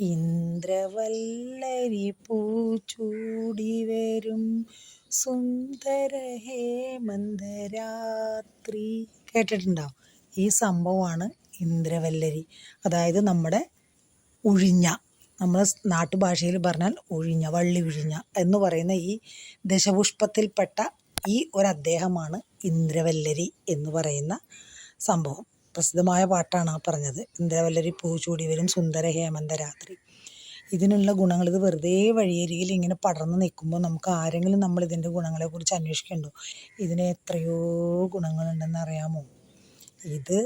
ഇന്ദ്രവല്ലരി പൂച്ചൂടി വരും. സുന്ദര ഹേമന്തരാത്രി. കേട്ടിട്ടുണ്ടോ? ഈ സംഭവമാണ് ഇന്ദ്രവല്ലരി. അതായത് നമ്മുടെ ഉഴിഞ്ഞ നമ്മൾ നാട്ടുഭാഷയിൽ പറഞ്ഞാൽ ഉഴിഞ്ഞ വള്ളി ഉഴിഞ്ഞ എന്ന് പറയുന്ന ഈ ദശപുഷ്പത്തിൽപ്പെട്ട ഈ ഒരു അദ്ദേഹമാണ് ഇന്ദ്രവല്ലരി എന്ന് പറയുന്ന സംഭവം. പ്രസിദ്ധമായ പാട്ടാണ് ആ പറഞ്ഞത്. ഇന്ദ്രവല്ലരി പൂ ചൂടി വരും സുന്ദര ഹേമന്ത രാത്രി. ഇതിനുള്ള ഗുണങ്ങൾ ഇത് വെറുതെ വഴിയരികിൽ ഇങ്ങനെ പടർന്ന് നിൽക്കുമ്പോൾ നമുക്ക് ആരെങ്കിലും നമ്മൾ ഇതിന്റെ ഗുണങ്ങളെക്കുറിച്ച് അന്വേഷിക്കണ്ടോ? ഇതിന് എത്രയോ ഗുണങ്ങളുണ്ടെന്ന് അറിയാമോ? ഇത്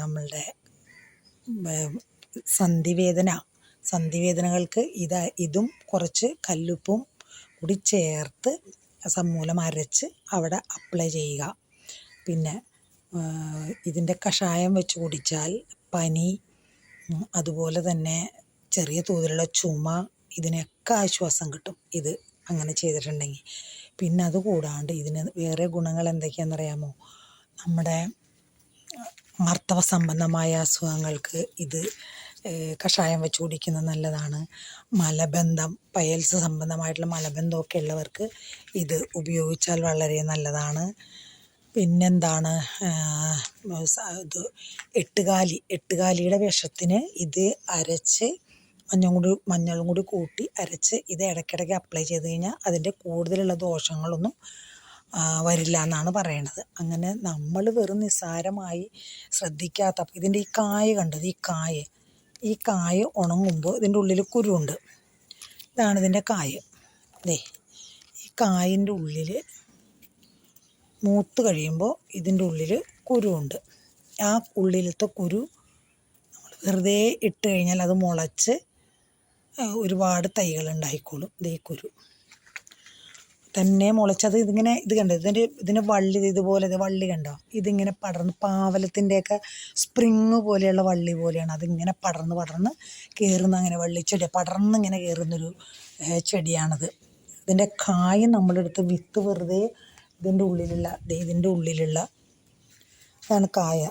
നമ്മളുടെ സന്ധിവേദന. സന്ധിവേദനകൾക്ക് ഇത് ഇതും കുറച്ച് കല്ലുപ്പും കൂടി ചേർത്ത് സമൂലം അരച്ച് അവിടെ അപ്ലൈ ചെയ്യുക. പിന്നെ ഇതിന്റെ കഷായം വെച്ച് കുടിച്ചാൽ പനി അതുപോലെ തന്നെ ചെറിയ തോതിലുള്ള ചുമ ഇതിനൊക്കെ ആശ്വാസം കിട്ടും. ഇത് അങ്ങനെ ചെയ്തിട്ടുണ്ടെങ്കിൽ. പിന്നെ അത് കൂടാണ്ട് ഇതിന് വേറെ ഗുണങ്ങൾ എന്തൊക്കെയാണെന്ന് അറിയാമോ? നമ്മുടെ ആർത്തവ സംബന്ധമായ അസുഖങ്ങൾക്ക് ഇത് കഷായം വെച്ച് കുടിക്കുന്നത് നല്ലതാണ്. മലബന്ധം പയൽസ് സംബന്ധമായിട്ടുള്ള മലബന്ധമൊക്കെ ഉള്ളവർക്ക് ഇത് ഉപയോഗിച്ചാൽ വളരെ നല്ലതാണ്. പിന്നെന്താണ്? ഇത് എട്ടുകാലി എട്ടുകാലിയുടെ വിഷത്തിന് ഇത് അരച്ച് മഞ്ഞളും കൂടി മഞ്ഞളും കൂടി കൂട്ടി അരച്ച് ഇത് ഇടയ്ക്കിടയ്ക്ക് അപ്ലൈ ചെയ്ത് കഴിഞ്ഞാൽ അതിന്റെ കൂടുതലുള്ള ദോഷങ്ങളൊന്നും വരില്ല എന്നാണ് പറയണത്. അങ്ങനെ നമ്മൾ വെറും നിസ്സാരമായി ശ്രദ്ധിക്കാത്ത ഇതിന്റെ ഈ കായ കണ്ടത് ഈ കായ ഈ കായ ഉണങ്ങുമ്പോൾ ഇതിന്റെ ഉള്ളിൽ കുരുണ്ട് ഇതാണ് ഇതിന്റെ കായ. ദേ ഈ കായന്റെ ഉള്ളിൽ മൂത്ത് കഴിയുമ്പോൾ ഇതിന്റെ ഉള്ളിൽ കുരുണ്ട് ആ ഉള്ളിലത്തെ കുരു നമ്മൾ വെറുതെ ഇട്ട് കഴിഞ്ഞാൽ അത് മുളച്ച് ഒരുപാട് തൈകൾ ഉണ്ടായിക്കോളും ഇതേ കുരു. തന്നെ മുളച്ചത് ഇതിങ്ങനെ ഇത് കണ്ടോ? ഇതിന്റെ ഇതിന്റെ വള്ളി ഇതുപോലെ വള്ളി കണ്ടോ? ഇതിങ്ങനെ പടർന്ന് പാവലത്തിന്റെയൊക്കെ സ്പ്രിങ് പോലെയുള്ള വള്ളി പോലെയാണ്. അതിങ്ങനെ പടർന്ന് പടർന്ന് കയറുന്ന അങ്ങനെ വള്ളി വള്ളിച്ചെടി പടർന്ന് ഇങ്ങനെ കയറുന്നൊരു ചെടിയാണത്. ഇതിന്റെ കായ് നമ്മളെടുത്ത് വിത്ത് വെറുതെ ഇതിന്റെ ഉള്ളിലുള്ള ഇതിന്റെ ഉള്ളിലുള്ള ഇതാണ് കായ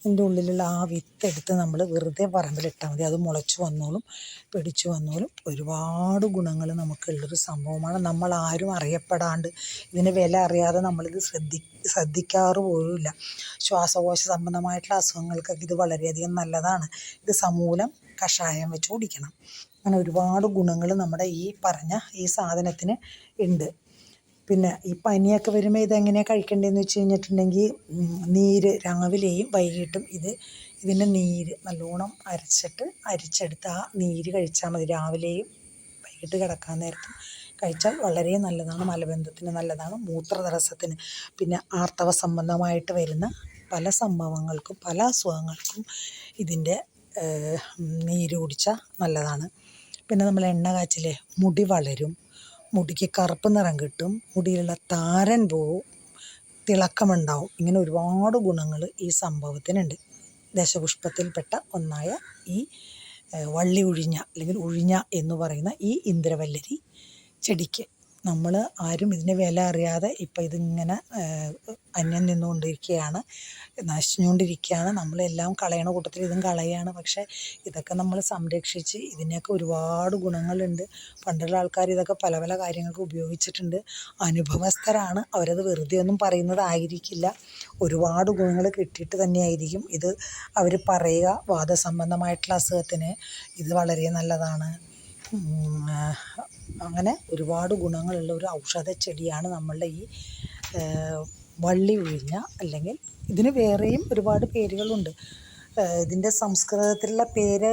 ഇതിന്റെ ഉള്ളിലുള്ള ആ വിത്ത് എടുത്ത് നമ്മൾ വെറുതെ പറമ്പിലിട്ടാൽ മതി. അത് മുളച്ചു വന്നോളും പിടിച്ചു വന്നോളും. ഒരുപാട് ഗുണങ്ങൾ നമുക്കുള്ളൊരു സംഭവമാണ്. നമ്മൾ ആരും അറിയപ്പെടാണ്ട് ഇതിന്റെ വില അറിയാതെ നമ്മളിത് ശ്രദ്ധി ശ്രദ്ധിക്കാറ് പോലുമില്ല ശ്വാസകോശ സംബന്ധമായിട്ടുള്ള അസുഖങ്ങൾക്കൊക്കെ ഇത് വളരെയധികം നല്ലതാണ്. ഇത് സമൂലം കഷായം വെച്ച് കുടിക്കണം. അങ്ങനെ ഒരുപാട് ഗുണങ്ങൾ നമ്മുടെ ഈ പറഞ്ഞ ഈ സാധനത്തിന് ഉണ്ട്. പിന്നെ ഈ പനിയൊക്കെ വരുമ്പോൾ ഇതെങ്ങനെയാണ് കഴിക്കേണ്ടതെന്ന് വെച്ച് കഴിഞ്ഞിട്ടുണ്ടെങ്കിൽ നീര് രാവിലെയും വൈകിട്ടും ഇത് ഇതിന്റെ നീര് നല്ലോണം അരച്ചിട്ട് അരിച്ചെടുത്ത് ആ നീര് കഴിച്ചാൽ മതി. രാവിലെയും വൈകിട്ട് കിടക്കാൻ നേരത്തും കഴിച്ചാൽ വളരെ നല്ലതാണ്. മലബന്ധത്തിന് നല്ലതാണ്. മൂത്രതടസ്സത്തിന്. പിന്നെ ആർത്തവ സംബന്ധമായിട്ട് വരുന്ന പല സംഭവങ്ങൾക്കും പല അസുഖങ്ങൾക്കും ഇതിന്റെ നീര് കുടിച്ചാൽ നല്ലതാണ്. പിന്നെ നമ്മൾ എണ്ണ കാച്ചിലെ മുടി വളരും. മുടിക്ക് കറുപ്പ് നിറം കിട്ടും മുടിയിലുള്ള താരൻ പോവും തിളക്കമുണ്ടാവും. ഇങ്ങനെ ഒരുപാട് ഗുണങ്ങൾ ഈ സംഭവത്തിനുണ്ട്. ദശപുഷ്പത്തിൽപ്പെട്ട ഒന്നായ ഈ വള്ളി ഉഴിഞ്ഞ അല്ലെങ്കിൽ ഉഴിഞ്ഞ എന്ന് പറയുന്ന ഈ ഇന്ദ്രവല്ലരി ചെടിക്ക്. നമ്മൾ ആരും ഇതിന്റെ വില അറിയാതെ ഇപ്പം ഇതിങ്ങനെ അന്യം നിന്നുകൊണ്ടിരിക്കുകയാണ് നശിച്ചുകൊണ്ടിരിക്കുകയാണ് നമ്മളെല്ലാം കളയണ കൂട്ടത്തിൽ ഇതും കളയുകയാണ് പക്ഷേ ഇതൊക്കെ നമ്മൾ സംരക്ഷിച്ച് ഇതിനൊക്കെ ഒരുപാട് ഗുണങ്ങളുണ്ട്. പണ്ടുള്ള ആൾക്കാർ ഇതൊക്കെ പല പല കാര്യങ്ങൾക്ക് ഉപയോഗിച്ചിട്ടുണ്ട്. അനുഭവസ്ഥരാണ്. അവരത് വെറുതെ ഒന്നും പറയുന്നതായിരിക്കില്ല. ഒരുപാട് ഗുണങ്ങൾ കിട്ടിയിട്ട് തന്നെയായിരിക്കും ഇത് അവർ പറയുക. വാദസംബന്ധമായിട്ടുള്ള അസുഖത്തിന് ഇത് വളരെ നല്ലതാണ്. അങ്ങനെ ഒരുപാട് ഗുണങ്ങളുള്ള ഒരു ഔഷധ ചെടിയാണ് നമ്മളുടെ ഈ വള്ളി ഉഴിഞ്ഞ അല്ലെങ്കിൽ ഇതിന് വേറെയും ഒരുപാട് പേരുകളുണ്ട്. ഇതിന്റെ സംസ്കൃതത്തിലുള്ള പേര്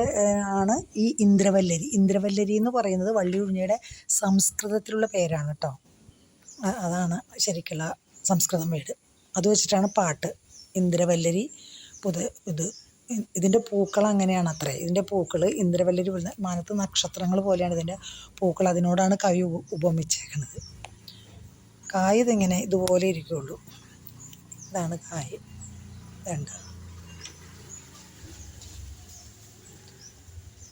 ആണ് ഈ ഇന്ദ്രവല്ലരി. ഇന്ദ്രവല്ലരി എന്ന് പറയുന്നത് വള്ളി ഉഴിഞ്ഞയുടെ സംസ്കൃതത്തിലുള്ള പേരാണ് കേട്ടോ അതാണ് ശരിക്കുള്ള സംസ്കൃതം വീട്. അത് വെച്ചിട്ടാണ് പാട്ട്. ഇന്ദ്രവല്ലരി പുത് ഇത് ഇതിന്റെ പൂക്കൾ അങ്ങനെയാണ് അത്രേ. ഇതിന്റെ പൂക്കൾ ഇന്ദ്രവല്ലരി മാനത്ത് നക്ഷത്രങ്ങൾ പോലെയാണ് ഇതിന്റെ പൂക്കൾ. അതിനോടാണ് കവി ഉപമിച്ചേക്കുന്നത് കായ് ഇതിങ്ങനെ ഇതുപോലെ ഇരിക്കുകയുള്ളൂ ഇതാണ് കായ്. വേണ്ട.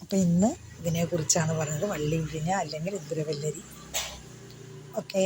അപ്പം ഇന്ന് ഇതിനെക്കുറിച്ചാണ് പറഞ്ഞത്. വള്ളി വിഴിഞ്ഞ അല്ലെങ്കിൽ ഇന്ദ്രവല്ലരി. ഓക്കേ.